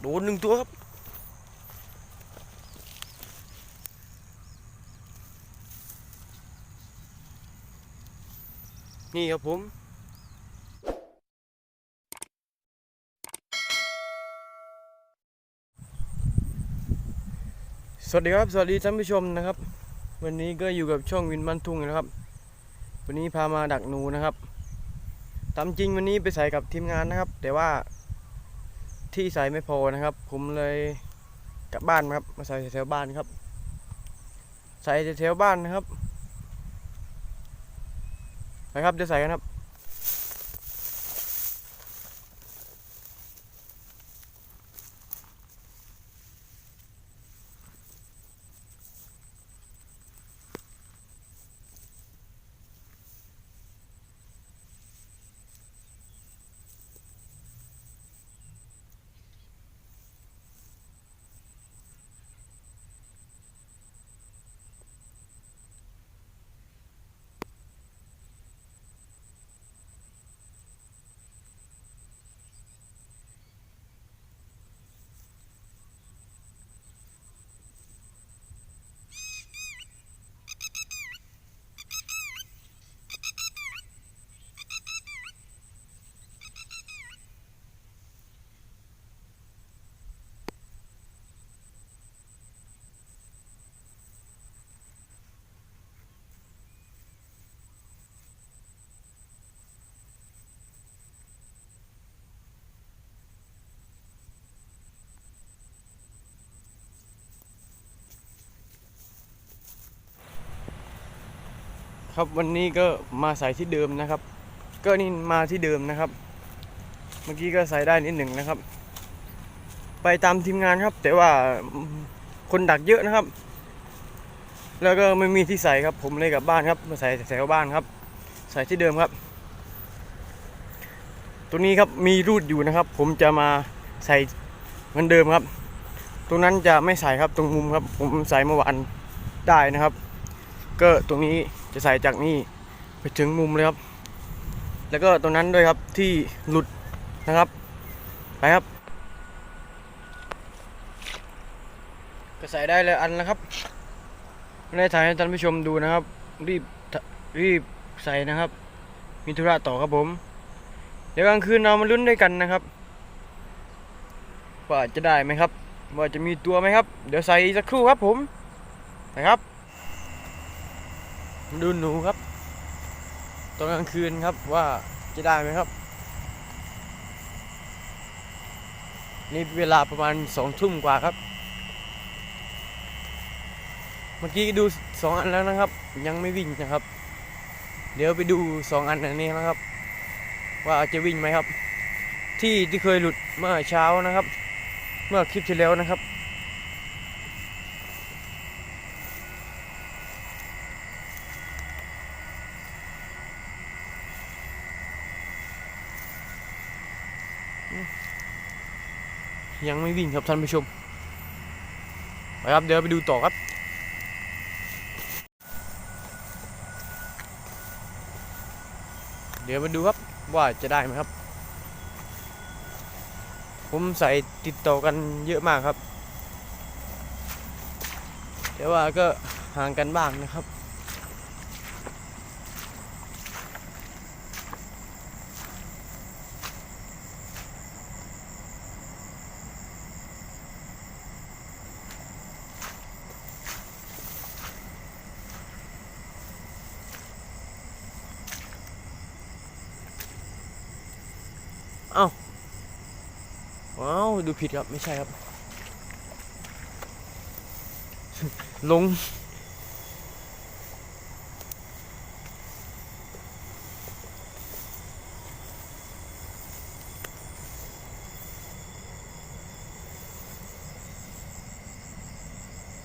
โดนหนึ่งตัวครับ นี่ครับผมสวัสดีครับ สวัสดีท่านผู้ชมนะครับ วันนี้ก็อยู่กับช่องวินมันทุ่งนะครับ วันนี้พามาดักหนูนะครับตามจริงวันนี้ไปใส่กับทีมงานนะครับ แต่ว่า ที่ใส่ไม่พอนะครับ ผมเลยกลับบ้านครับ มาใส่แถวบ้านครับ ใส่แถวบ้านนะครับไปครับจะใส่กันครับ ครับวันนี้ก็มาใส่ที่เดิมนะครับ ก็นี่มาที่เดิมนะครับ เมื่อกี้ก็ใส่ได้นิดหนึ่งนะครับ ไปตามทีมงานครับ แต่ว่าคนดักเยอะนะครับ แล้วก็ไม่มีที่ใส่ครับ ผมเลยกลับบ้านครับมาใส่แถวบ้านครับ ใส่ที่เดิมครับ ตัวนี้ครับมีรูดอยู่นะครับ ผมจะมาใส่เหมือนเดิมครับ ตรงนั้นจะไม่ใส่ครับตรงมุมครับ ผมใส่เมื่อวานได้นะครับ ก็ตรงนี้ จะใส่จากนี่ไปถึงมุมเลยครับ แล้วก็ตรงนั้นด้วยครับที่หลุดนะครับ ไปครับ ก็ใส่ได้เลยอันแล้วครับไม่ได้ถ่ายให้ท่านผู้ชมดูนะครับ รีบรีบใส่นะครับ มีธุระต่อครับผม เดี๋ยวกลางคืนเรามาลุ้นด้วยกันนะครับ ว่าจะได้ไหมครับ ว่าจะมีตัวไหมครับ เดี๋ยวใส่สักครู่ครับผมนะครับ ดูหนูครับตอนกลางคืนครับว่าจะได้ไหมครับ นี่เวลาประมาณสองทุ่มกว่าครับ เมื่อกี้ดูสองอันแล้วนะครับ ยังไม่วิ่งนะครับ เดี๋ยวไปดูสองอันอันนี้นะครับ ว่าจะวิ่งไหมครับ ที่ที่เคยหลุดเมื่อเช้านะครับ เมื่อคลิปที่แล้วนะครับ ยังไม่วิ่งครับท่านผู้ชมไปครับเดี๋ยวไปดูต่อครับเดี๋ยวมาดูครับว่าจะได้ไหมครับ ผมใส่ติดต่อกันเยอะมากครับ แต่ว่าก็ห่างกันบ้างนะครับ ดูผิดครับ ไม่ใช่ครับ ลง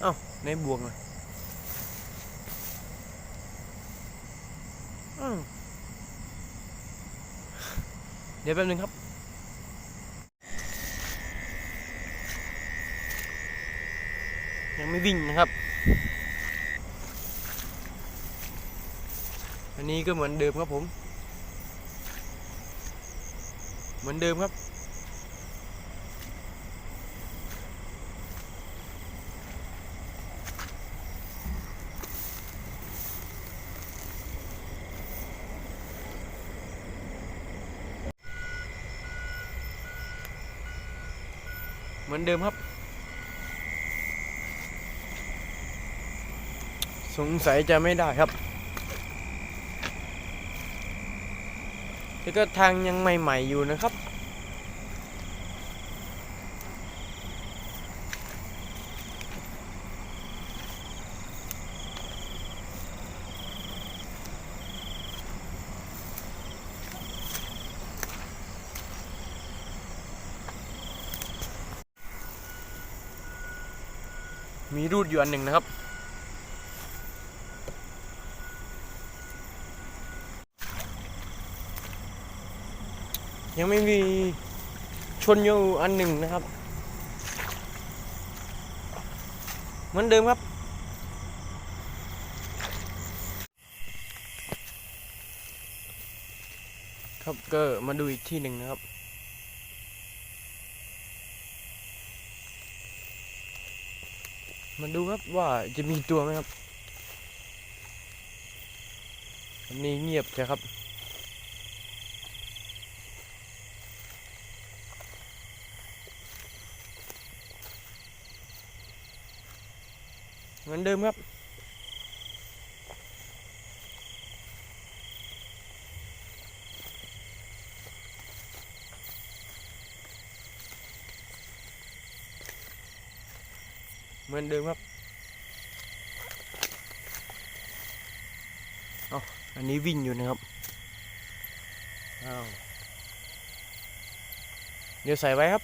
เอ้า ในบวงเลยเดี๋ยวแป๊บนึงครับ ไม่วิ่งนะครับ อันนี้ก็เหมือนเดิมครับผม เหมือนเดิมครับเหมือนเดิมครับ สงสัยจะไม่ได้ครับแต่ก็ทางยังใหม่ ๆ อยู่นะครับ มีรูดอยู่อันหนึ่งนะครับ ยังไม่มีชนอยู่อันหนึ่งนะครับ เหมือนเดิมครับ ครับก็มาดูอีกที่หนึ่งนะครับมาดูครับว่าจะมีตัวไหมครับอันนี้เงียบใช่ครับ เหมือนเดิมครับ เหมือนเดิมครับเอาอันนี้วิ่งอยู่นะครับอ้าวเดี๋ยวใส่ไว้ครับ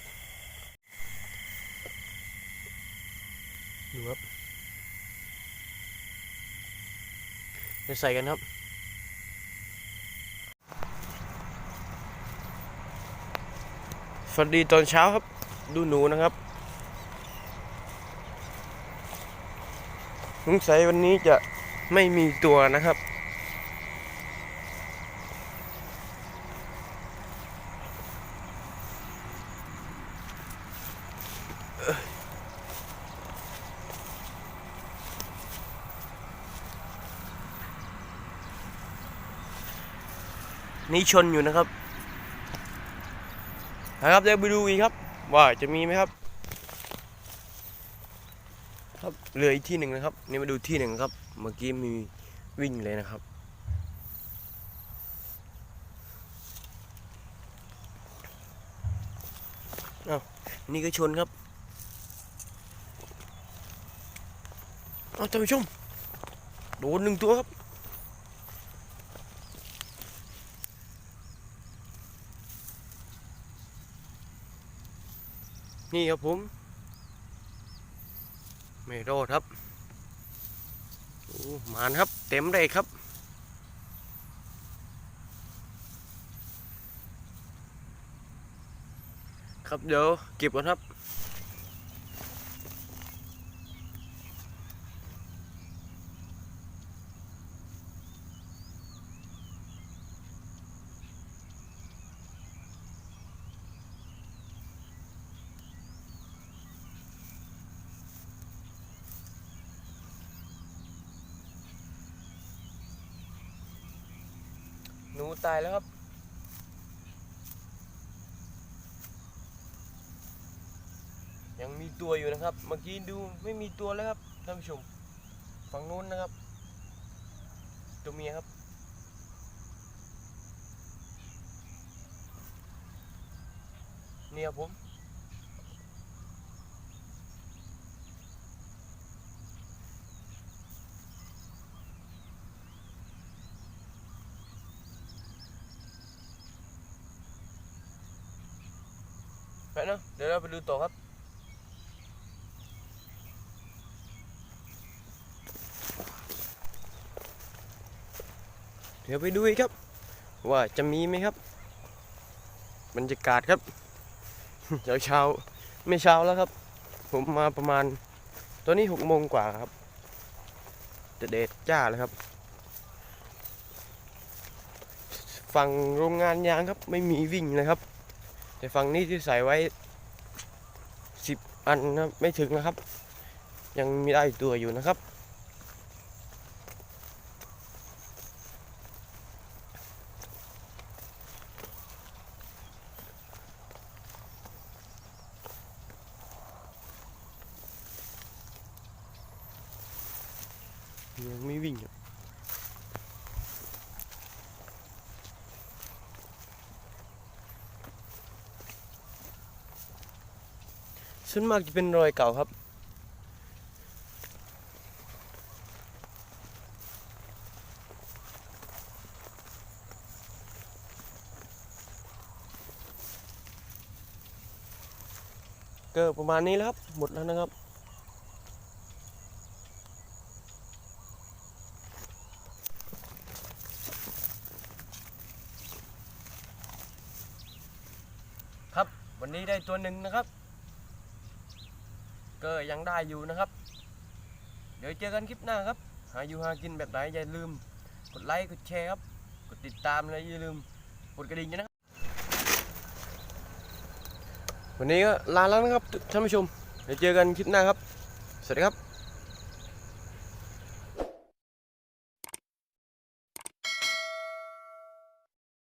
ดูครับ เดี๋ยวใส่กันครับสวัสดีตอนเช้าครับ ดูหนูนะครับสงสัยวันนี้จะไม่มีตัวนะครับ นี่ชนอยู่นะครับนะครับเดี๋ยวไปดูอีกครับ ว่าจะมีไหมครับ ครับเหลืออีกที่หนึ่งนะครับ นี่มาดูที่หนึ่งครับ เมื่อกี้มีวิ่งเลยนะครับอ้าวนี่ก็ชนครับเอาท่านผู้ชมโดนหนึ่งตัวครับ นี่ครับผม ไม่รอดครับโอ้มานครับ เต็มเลยครับครับเดี๋ยวเก็บก่อนครับ นูตายแล้วครับ ยังมีตัวอยู่นะครับ เมื่อกี้ดูไม่มีตัวแล้วครับท่านผู้ชมฝั่งนู้นนะครับ ตัวเมียครับ เนี่ยผม ปเนะเดี๋ยวเราไปดูต่อครับเดี๋ยวไปดูครับ ว่าจะมีไหมครับบรรยากาศครับเช้าเช้าๆไม่เช้าแล้วครับ ผมมาประมาณตอนนี้หกโมงกว่าครับจะเดดจ้าเลยครับ ฝั่งโรงงานยางครับไม่มีวิ่งเลยครับ แต่ฝั่งนี้ที่ใส่ไว้สิบอันนะไม่ถึงนะครับ ยังมีได้ตัวอยู่นะครับ น ส่วนมากจะเป็นรอยเก่าครับ ก็ประมาณนี้แล้วครับ หมดแล้วนะครับครับ วันนี้ได้ตัวหนึ่งนะครับ ก็ยังได้อยู่นะครับ เดี๋ยวเจอกันคลิปหน้าครับ หาอยู่หากินแบบไหนอย่าลืม กดไลค์กดแชร์ครับกดติดตามและอย่าลืมกดกระดิ่งนะครับ วันนี้ก็ลาแล้วนะครับท่านผู้ชมเดี๋ยวเจอกันคลิปหน้าครับ สวัสดีครับ